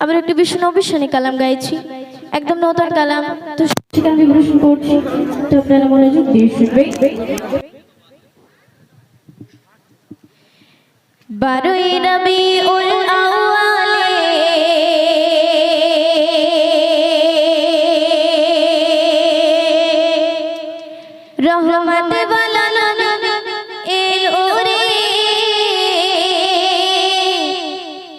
আবার একটা ভীষণ অবিশ্বানী কালাম গাইছি। একদম নতুন কালাম। তো সেখানে বিভূষণ করছি। তো আপনারা মনোযোগ দিয়ে শুনবেন। বারোই নবী উল আওয়া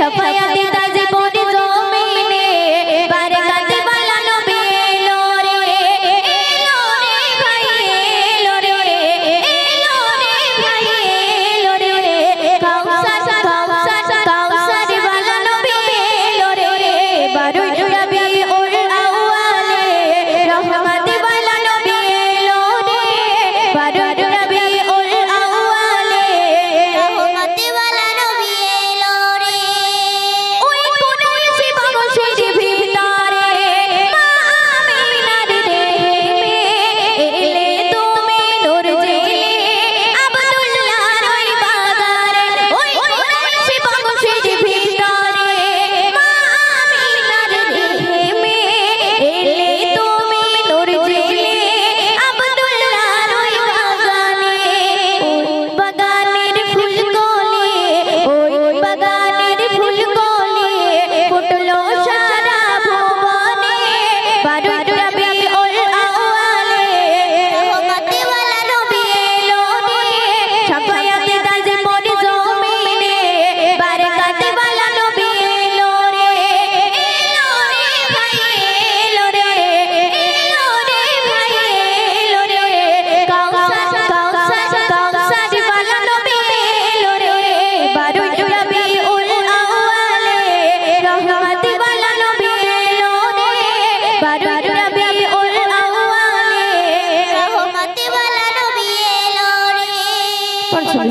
小朋友，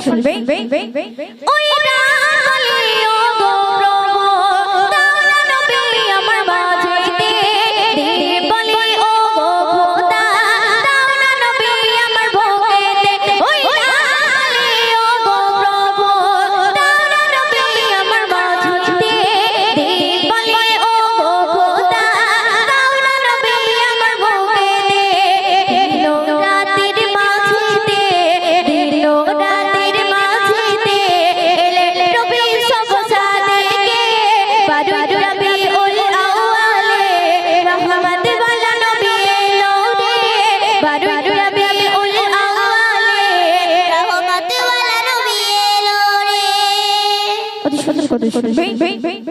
Vem, vem, vem, vem, vem. Oi! todos bem, bem, bem.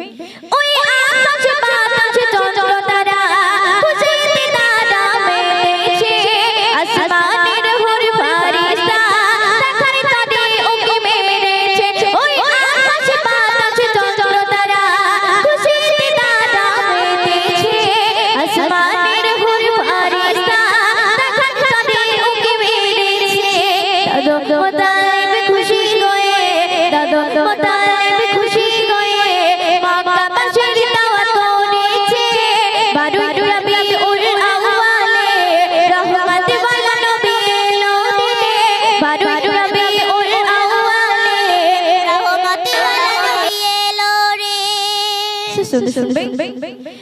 Silvio, bem, bem, bem, bem.